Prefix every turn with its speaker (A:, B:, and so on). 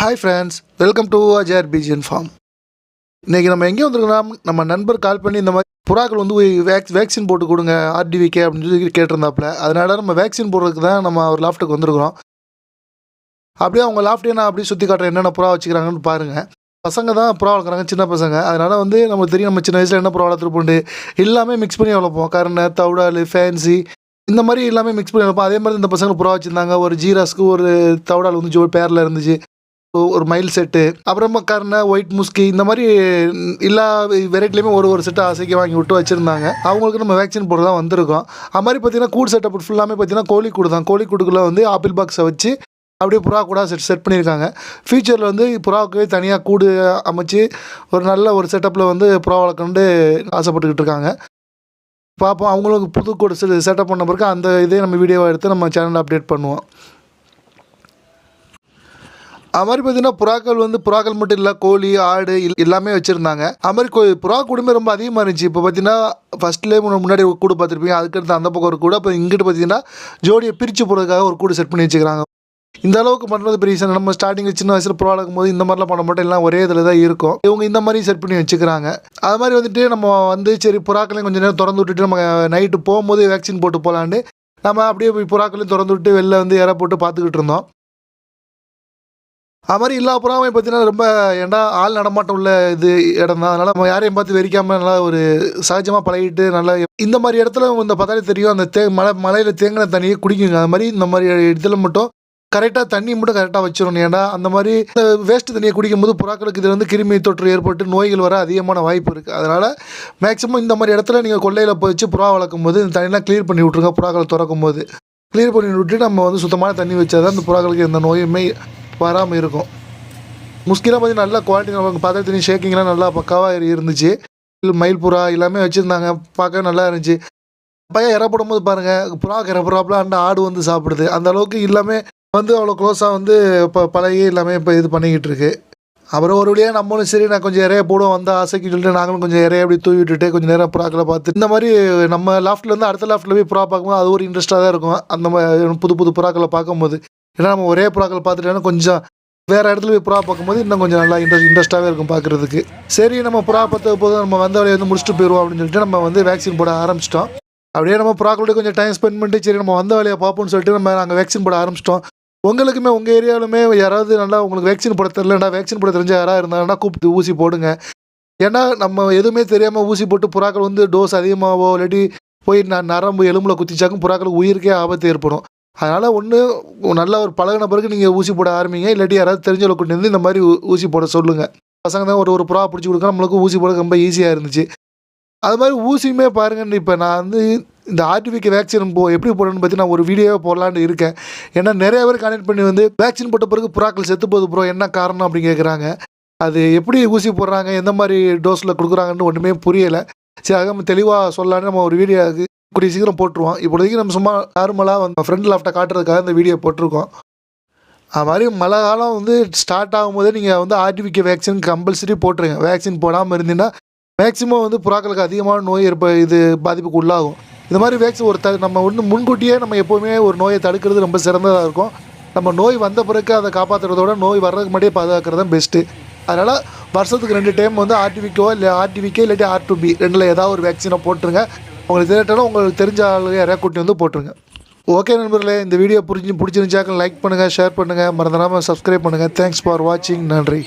A: Hi friends welcome to Azhar P G N farm இன்றைக்கி நம்ம எங்கே வந்திருக்கோம் நம்ம நண்பர் கால் பண்ணி இந்த மாதிரி புறாக்கள் வந்து வேக்ஸ் வேக்சின் போட்டு கொடுங்க ஆர்டிவிகே அப்படின்னு சொல்லி கேட்டிருந்தாப்புல. அதனால நம்ம வேக்சின் போடுறதுக்கு தான் நம்ம அவர் லாஃப்ட்டுக்கு வந்திருக்கிறோம். அப்படியே அவங்க லாஃப்டே நான் அப்படியே சுற்றி காட்டுறேன் என்னென்ன புறா வச்சுக்கிறாங்கன்னு பாருங்கள் பசங்க தான் புறா வளர்க்குறாங்க சின்ன பசங்க. அதனால் வந்து நமக்கு தெரியும் நம்ம சின்ன வயசில் என்ன புறா வளர்த்துருப்போண்டு எல்லாமே மிக்ஸ் பண்ணி வளர்ப்போம். கருணை தவிடால் ஃபேன்சி இந்த மாதிரி எல்லாமே மிக்ஸ் பண்ணி வளர்ப்போம். அதே மாதிரி இந்த பசங்க புறா வச்சுருந்தாங்க. ஒரு ஜீராஸ்க்கு ஒரு தவுடால் வந்து ஜோ பேரில் இருந்துச்சு. ஒரு மைல் செட்டு அப்புறமா கர்ணை ஒயிட் முஸ்கி இந்த மாதிரி எல்லா வெரைட்டிலையுமே ஒரு ஒரு செட்டு ஆசைக்கு வாங்கி விட்டு வச்சுருந்தாங்க. அவங்களுக்கு நம்ம வேக்சின் போட தான் வந்திருக்கோம். அது மாதிரி பார்த்தீங்கன்னா கூடு செட்டப் ஃபுல்லாமே பார்த்தீங்கன்னா கோழிக்கூடு தான். கோழிக்கூடுக்குள்ளே வந்து ஆப்பிள் பாக்ஸை வச்சு அப்படியே புறா கூட செட் செட் பண்ணியிருக்காங்க. ஃபியூச்சரில் வந்து புறாவுக்கு தனியாக கூடு அமைச்சு ஒரு நல்ல ஒரு செட்டப்பில் வந்து புறா வளர்க்கணுன்னு ஆசைப்பட்டுக்கிட்டு இருக்காங்க. பார்ப்போம் அவங்களுக்கு புது கூடு செட்டப் பண்ண பிறகு அந்த இதே நம்ம வீடியோவை எடுத்து நம்ம சேனலில் அப்டேட் பண்ணுவோம். அது மாதிரி பார்த்தீங்கன்னா புறாக்கள் வந்து புறாக்கள் மட்டும் இல்லை கோழி ஆடு எல்லாமே வச்சுருந்தாங்க. அது மாதிரி கோ புறா கூடமே ரொம்ப அதிகமாக இருந்துச்சு. இப்போ பார்த்தீங்கன்னா ஃபஸ்ட்லேயே முன்னாடி ஒரு கூடு பார்த்துருப்பீங்க அதுக்கடுத்து அந்த பக்கம் ஒரு கூடு அப்போ இங்கிட்டு பார்த்தீங்கன்னா ஜோடியை பிரித்து போடுறதுக்காக ஒரு கூடு செட் பண்ணி வச்சுக்கிறாங்க. இந்த அளவுக்கு பண்ணுறது பெரிய விஷயம் நம்ம ஸ்டார்டிங்கில் சின்ன வயசில் புறா வளர்க்கும் போது இந்த மாதிரிலாம் பண்ண மாட்டோம். எல்லாம் ஒரே இதில் தான் இருக்கும். இவங்க இந்த மாதிரி செட் பண்ணி வச்சுக்கிறாங்க. அது மாதிரி வந்துட்டு நம்ம வந்து சரி புறாக்களையும் கொஞ்சம் நேரம் திறந்து விட்டுட்டு நம்ம நைட்டு போகும்போது வேக்சின் போட்டு போகலான்னு நம்ம அப்படியே போய் புறாக்களையும் திறந்து விட்டு வெளில வந்து ஏற போட்டு பார்த்துக்கிட்டு இருந்தோம். அது மாதிரி எல்லா புறாவும் பார்த்தீங்கன்னா ரொம்ப ஏன்டா ஆள் நடமாட்டம் உள்ள இது இடம் தான். அதனால் நம்ம யாரையும் பார்த்து வெறிக்காமல் நல்லா ஒரு சகஜமாக பழகிட்டு நல்லா இந்த மாதிரி இடத்துல இந்த பார்த்தாலே தெரியும். அந்த தே மலை மலையில் தேங்கின தண்ணியை குடிக்குங்க. அது மாதிரி இந்த மாதிரி இடத்துல மட்டும் கரெக்டாக தண்ணி மட்டும் கரெக்டாக வச்சிடணும். ஏன்னா அந்த மாதிரி வேஸ்ட் தண்ணியை குடிக்கும்போது புறாக்களுக்கு இதில் வந்து கிருமி தொற்று ஏற்பட்டு நோய்கள் வர அதிகமான வாய்ப்பு இருக்குது அதனால் மேக்ஸிமம் இந்த மாதிரி இடத்துல நீங்கள் கொள்ளையில் போய் வச்சு புறா வளர்க்கும் போது இந்த தண்ணியெலாம் க்ளியர் பண்ணி விட்ருங்க புறாக்களை திறக்கும் போது க்ளியர் பண்ணி விட்டு நம்ம வந்து சுத்தமான தண்ணி வச்சா தான் அந்த புறாக்களுக்கு எந்த நோயுமே வராமல் இருக்கும். முஸ்கிலாம் பார்த்தீங்கன்னா நல்லா குவாலிட்டி நமக்கு பார்த்தா தெரியும் ஷேக்கிங்லாம் நல்லா பக்காவாக இருந்துச்சு. மயில் புறா எல்லாமே வச்சுருந்தாங்க. பார்க்க நல்லா இருந்துச்சு. பையன் இற போடும்போது பாருங்கள் புறாக்கு இறப்புறாப்புல அந்த ஆடு வந்து சாப்பிடுது. அந்த அளவுக்கு எல்லாமே வந்து அவ்வளோ க்ளோஸாக வந்து இப்போ பழகி எல்லாமே இப்போ இது பண்ணிக்கிட்டு இருக்கு. அப்புறம் ஒரு வழியாக நம்மளும் சரி நான் கொஞ்சம் இறைய போடுவோம் வந்து ஆசைக்கு சொல்லிட்டு நாங்களும் கொஞ்சம் இறைய அப்படி தூவி விட்டுட்டு கொஞ்சம் நேரம் புறாக்களை பார்த்து இந்த மாதிரி நம்ம லாஃப்ட்லேருந்து அடுத்த லாஃப்ட்டில் போய் புறா பார்க்கும்போது அது ஒரு இன்ட்ரெஸ்ட்டாக தான் இருக்கும். அந்த மாதிரி புது புது புறாக்களை பார்க்கும்போது. ஏன்னா நம்ம ஒரே புறாக்கள் பார்த்துட்டோன்னா கொஞ்சம் வேறு இடத்துல போய் புறா பார்க்கும்போது இன்னும் கொஞ்சம் நல்லா இன்ட்ரெஸ்ட் இன்ட்ரெஸ்ட்டாகவே இருக்கும் பார்க்குறதுக்கு. சரி நம்ம புறா பார்த்த போதும் நம்ம வந்த வழியை வந்து முடிச்சுட்டு போயிடுவோம் அப்படின்னு சொல்லிட்டு நம்ம வந்து வேக்சின் போட ஆரம்பிச்சிட்டோம். அப்படியே நம்ம புறாக்களோட கொஞ்சம் டைம் ஸ்பெண்ட் பண்ணிட்டு சரி நம்ம வந்த வேலையை பார்ப்போம்னு சொல்லிட்டு நம்ம நாங்கள் வேக்சின் போட ஆரம்பிச்சிட்டோம். உங்களுக்குமே உங்கள் ஏரியாவிலுமே யாராவது நல்லா உங்களுக்கு வேக்சின் போட தெரியலடா வேக்சின் போட தெரிஞ்ச யாராவது இருந்தாங்கன்னா கூப்பிட்டு ஊசி போடுங்க. ஏன்னா நம்ம எதுவுமே தெரியாமல் ஊசி போட்டு புறாக்கள் வந்து டோஸ் அதிகமாகவோ இல்லாட்டி போய் ந நரம்பு எலும்பில் குத்திச்சாக்கும் புறாக்களுக்கு உயிருக்கே ஆபத்து ஏற்படும். அதனால் ஒன்று நல்ல ஒரு பழகின பிறகு நீங்கள் ஊசி போட ஆரம்பிங்க. இல்லாட்டி யாராவது தெரிஞ்சவங்களை கொண்டு வந்து இந்த மாதிரி ஊசி போட சொல்லுங்கள் பசங்க தான் ஒரு ஒரு புறா பிடிச்சி கொடுக்க நம்மளுக்கு ஊசி போட ரொம்ப ஈஸியாக இருந்துச்சு. அது மாதிரி ஊசியுமே பாருங்கன்னு இப்போ நான் வந்து இந்த ஆர்டிஃபிக் வேக்சின் போ எப்படி போடணும்னு பற்றி நான் ஒரு வீடியோவை போடலான்னு இருக்கேன். ஏன்னா நிறைய பேர் கனெக்ட் பண்ணி வந்து வேக்சின் போட்ட பிறகு புறாக்கள் செத்து போகுது ப்ரோ என்ன காரணம்? அப்படின்னு கேட்குறாங்க அது எப்படி ஊசி போடுறாங்க? எந்த மாதிரி டோஸில் கொடுக்குறாங்கன்னு ஒன்றுமே புரியலை. சரி அதை நம்ம தெளிவாக சொல்லலான்னு நம்ம ஒரு வீடியோ கூடிய சீக்கிரம் போட்டுருவோம் இப்போதைக்கு நம்ம சும்மா நார்மலாக வந்து ஃப்ரெண்ட் லாஃப்டை காட்டுறதுக்காக இந்த வீடியோ போட்டிருக்கோம். அது மாதிரி மழை காலம் வந்து ஸ்டார்ட் ஆகும்போதே நீங்கள் வந்து ஆர்டிஃபிகே வேக்சின் கம்பல்சரி போட்டுருங்க. வேக்சின் போடாமல் இருந்தீங்கன்னா மேக்ஸிமம் வந்து புறாக்களுக்கு அதிகமான நோய் ஏற்ப இது பாதிப்புக்கு உள்ளாகும். இந்த மாதிரி வேக்சின் ஒரு த நம்ம ஒன்று முன்கூட்டியே நம்ம எப்போவுமே ஒரு நோயை தடுக்கிறது ரொம்ப சிறந்ததாக இருக்கும். நம்ம நோய் வந்த பிறகு அதை காப்பாற்றுறதோட நோய் வர்றதுக்கு முன்னாடியே பாதுகாக்கிறது தான் பெஸ்ட்டு அதனால் வருஷத்துக்கு ரெண்டு டைம் வந்து ஆர்டிவிக்கோ இல்லை ஆர்டிவிக்கே இல்லாட்டி ஆர்டிபி ரெண்டில் ஏதாவது ஒரு வேக்சினை போட்டுருங்க. உங்களுக்கு தெரியாட்டாலும் உங்களுக்கு தெரிஞ்ச ஆளுங்க யாரையா கூட்டி வந்து போட்டுருங்க. ஓகே நண்பர்களே இந்த வீடியோ புரிஞ்சு பிடிச்சிருந்துச்சாக்க லைக் பண்ணுங்கள் ஷேர் பண்ணுங்கள் மறந்துடாமல் சப்ஸ்கிரைப் பண்ணுங்கள் தேங்க்ஸ் ஃபார் வாட்சிங் நன்றி.